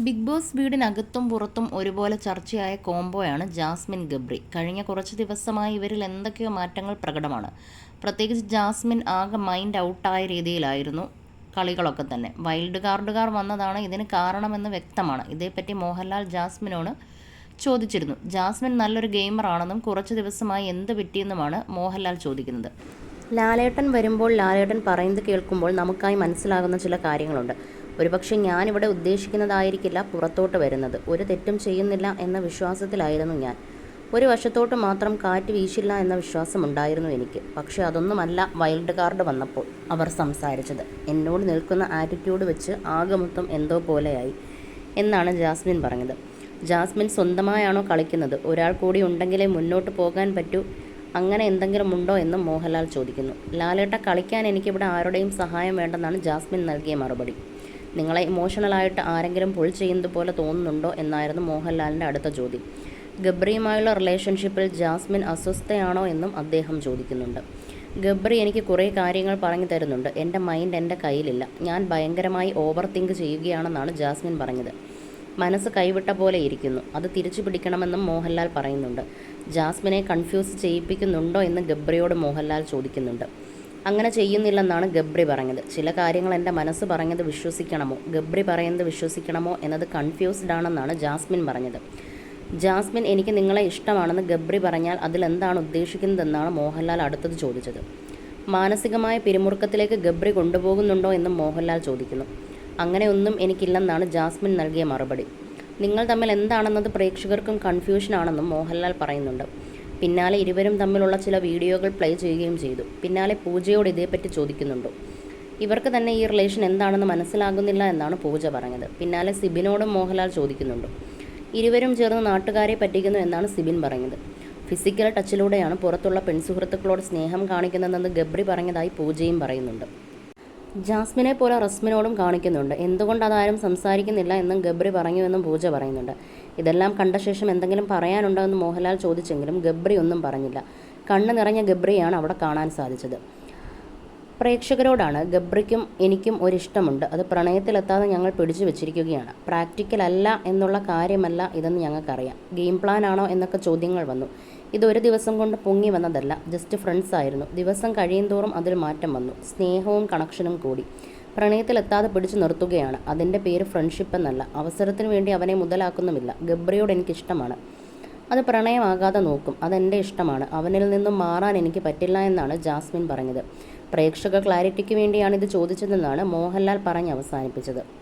Big boss വീടിനകത്തും പുറത്തും ഒരുപോലെ ചർച്ചയായ കോംബോയാണ് Jasmine Gabri. കഴിഞ്ഞ കുറച്ച് ദിവസമായി ഇവരിൽ എന്തൊക്കെയോ മാറ്റങ്ങൾ പ്രകടമാണ്. പ്രത്യേകിച്ച് ജാസ്മിൻ ആകെ മൈൻഡ് ഔട്ടായ രീതിയിലായിരുന്നു കളികളൊക്കെ തന്നെ. വൈൽഡ് കാർഡുകാർ വന്നതാണ് ഇതിന് കാരണമെന്ന് വ്യക്തമാണ്. ഇതേപ്പറ്റി മോഹൻലാൽ ജാസ്മിനോട് ചോദിച്ചിരുന്നു. ജാസ്മിൻ നല്ലൊരു ഗെയിമറാണെന്നും കുറച്ച് ദിവസമായി എന്ത് പറ്റിയെന്നുമാണ് മോഹൻലാൽ ചോദിക്കുന്നത്. ലാലേട്ടൻ വരുമ്പോൾ ലാലേട്ടൻ പറയുന്നത് കേൾക്കുമ്പോൾ നമുക്കായി മനസ്സിലാകുന്ന ചില കാര്യങ്ങളുണ്ട്. ഒരുപക്ഷെ ഞാനിവിടെ ഉദ്ദേശിക്കുന്നതായിരിക്കില്ല പുറത്തോട്ട് വരുന്നത്. ഒരു തെറ്റും ചെയ്യുന്നില്ല എന്ന വിശ്വാസത്തിലായിരുന്നു ഞാൻ. ഒരു വശത്തോട്ട് മാത്രം കാറ്റ് വീശില്ല എന്ന വിശ്വാസമുണ്ടായിരുന്നു എനിക്ക്. പക്ഷേ അതൊന്നുമല്ല വൈൽഡ് കാർഡ് വന്നപ്പോൾ അവർ സംസാരിച്ചത്. എന്നോട് നിൽക്കുന്ന ആറ്റിറ്റ്യൂഡ് വെച്ച് ആകെ മൊത്തം എന്തോ പോലെയായി എന്നാണ് ജാസ്മിൻ പറഞ്ഞത്. ജാസ്മിൻ സ്വന്തമായാണോ കളിക്കുന്നത്? ഒരാൾ കൂടി ഉണ്ടെങ്കിലേ മുന്നോട്ട് പോകാൻ പറ്റൂ? അങ്ങനെ എന്തെങ്കിലും ഉണ്ടോ എന്ന് മോഹൻലാൽ ചോദിക്കുന്നു. ലാലേട്ട കളിക്കാൻ എനിക്കിവിടെ ആരുടെയും സഹായം വേണ്ടെന്നാണ് ജാസ്മിൻ നൽകിയ മറുപടി. നിങ്ങളെ ഇമോഷണലായിട്ട് ആരെങ്കിലും പുൾ ചെയ്യുന്നത് പോലെ തോന്നുന്നുണ്ടോ എന്നായിരുന്നു മോഹൻലാലിന്റെ അടുത്ത ചോദ്യം. ഗബ്രിയുമായുള്ള റിലേഷൻഷിപ്പിൽ ജാസ്മിൻ അസ്വസ്ഥയാണോ എന്നും അദ്ദേഹം ചോദിക്കുന്നുണ്ട്. ഗബ്രി എനിക്ക് കുറേ കാര്യങ്ങൾ പറഞ്ഞു തരുന്നുണ്ട്. എന്റെ മൈൻഡ് എന്റെ കയ്യിലില്ല. ഞാൻ ഭയങ്കരമായി ഓവർ തിങ്ക് ചെയ്യുകയാണെന്നാണ് ജാസ്മിൻ പറഞ്ഞത്. മനസ്സ് കൈവിട്ട പോലെ ഇരിക്കുന്നു. അത് തിരിച്ചു പിടിക്കണമെന്നും മോഹൻലാൽ പറയുന്നുണ്ട്. ജാസ്മിനെ കൺഫ്യൂസ് ചെയ്യിപ്പിക്കുന്നുണ്ടോ എന്ന് ഗബ്രിയോട് മോഹൻലാൽ ചോദിക്കുന്നുണ്ട്. അങ്ങനെ ചെയ്യുന്നില്ലെന്നാണ് ഗബ്രി പറഞ്ഞത്. ചില കാര്യങ്ങൾ എന്റെ മനസ്സ് പറഞ്ഞത് വിശ്വസിക്കണമോ? ഗബ്രി പറയുന്നത് വിശ്വസിക്കണമോ എന്നത് കൺഫ്യൂസ്ഡ് ആണെന്നാണ് ജാസ്മിൻ പറഞ്ഞത്. ജാസ്മിൻ എനിക്ക് നിങ്ങളെ ഇഷ്ടമാണെന്ന് ഗബ്രി പറഞ്ഞാൽ അതിലെന്താണ് ഉദ്ദേശിക്കുന്നതെന്നാണ് മോഹൻലാൽ അടുത്തത് ചോദിച്ചത്. മാനസികമായ പിരിമുറുക്കത്തിലേക്ക് ഗബ്രി കൊണ്ടുപോകുന്നുണ്ടോ എന്നും മോഹൻലാൽ ചോദിക്കുന്നു. അങ്ങനെയൊന്നും എനിക്കില്ലെന്നാണ് ജാസ്മിൻ നൽകിയ മറുപടി. നിങ്ങൾ തമ്മിൽ എന്താണെന്നത് പ്രേക്ഷകർക്കും കൺഫ്യൂഷനാണെന്നും മോഹൻലാൽ പറയുന്നുണ്ട്. പിന്നാലെ ഇരുവരും തമ്മിലുള്ള ചില വീഡിയോകൾ പ്ലേ ചെയ്യുകയും ചെയ്തു. പിന്നാലെ പൂജയോട് ഇതേപ്പറ്റി ചോദിക്കുന്നുണ്ടോ. ഇവർക്ക് തന്നെ ഈ റിലേഷൻ എന്താണെന്ന് മനസ്സിലാകുന്നില്ല എന്നാണ് പൂജ പറഞ്ഞത്. പിന്നാലെ സിബിനോടും മോഹൻലാൽ ചോദിക്കുന്നുണ്ട്. ഇരുവരും ചേർന്ന് നാട്ടുകാരെ പറ്റിക്കുന്നു എന്നാണ് സിബിൻ പറഞ്ഞത് ഫിസിക്കൽ ടച്ചിലൂടെയാണ് പുറത്തുള്ള പെൺസുഹൃത്തുക്കളോട് സ്നേഹം കാണിക്കുന്നതെന്ന് ഗബ്രി പറഞ്ഞതായി പൂജയും പറയുന്നുണ്ട്. ജാസ്മിനെ പോലെ റസ്മിനോടും കാണിക്കുന്നുണ്ട്. എന്തുകൊണ്ട് അതാരും സംസാരിക്കുന്നില്ല എന്നും ഗബ്രി പറഞ്ഞുവെന്നും പൂജ പറയുന്നുണ്ട്. ഇതെല്ലാം കണ്ട ശേഷം എന്തെങ്കിലും പറയാനുണ്ടോ എന്ന് മോഹൻലാൽ ചോദിച്ചെങ്കിലും ഗബ്രി ഒന്നും പറഞ്ഞില്ല. കണ്ണു നിറഞ്ഞ ഗബ്രിയാണ് അവിടെ കാണാൻ സാധിച്ചത്. പ്രേക്ഷകരോടാണ് ഗബ്രിക്കും എനിക്കും ഒരിഷ്ടമുണ്ട്. അത് പ്രണയത്തിലെത്താതെ ഞങ്ങൾ പിടിച്ചു വെച്ചിരിക്കുകയാണ്. പ്രാക്ടിക്കൽ അല്ല എന്നുള്ള കാര്യമല്ല ഇതെന്ന് ഞങ്ങൾക്കറിയാം. ഗെയിം പ്ലാൻ ആണോ എന്നൊക്കെ ചോദ്യങ്ങൾ വന്നു. ഇത് ഒരു ദിവസം കൊണ്ട് പൊങ്ങി വന്നതല്ല ജസ്റ്റ് ഫ്രണ്ട്സ് ആയിരുന്നു. ദിവസം കഴിയുന്തോറും അതിൽ മാറ്റം വന്നു. സ്നേഹവും കണക്ഷനും കൂടി. പ്രണയത്തിലെത്താതെ പിടിച്ചു നിർത്തുകയാണ്. അതിന്റെ പേര് ഫ്രണ്ട്ഷിപ്പ് എന്നല്ല. അവസരത്തിന് വേണ്ടി അവനെ മുതലാക്കുന്നുമില്ല. ഗബ്രിയോട് എനിക്കിഷ്ടമാണ് അത് പ്രണയമാകാതെ നോക്കും. അതെന്റെ ഇഷ്ടമാണ്. അവനിൽ നിന്നും മാറാൻ എനിക്ക് പറ്റില്ല എന്നാണ് ജാസ്മിൻ പറഞ്ഞത്. പ്രേക്ഷക ക്ലാരിറ്റിക്ക് വേണ്ടിയാണ് ഇത് ചോദിച്ചതെന്നാണ് മോഹൻലാൽ പറഞ്ഞ് അവസാനിപ്പിച്ചത്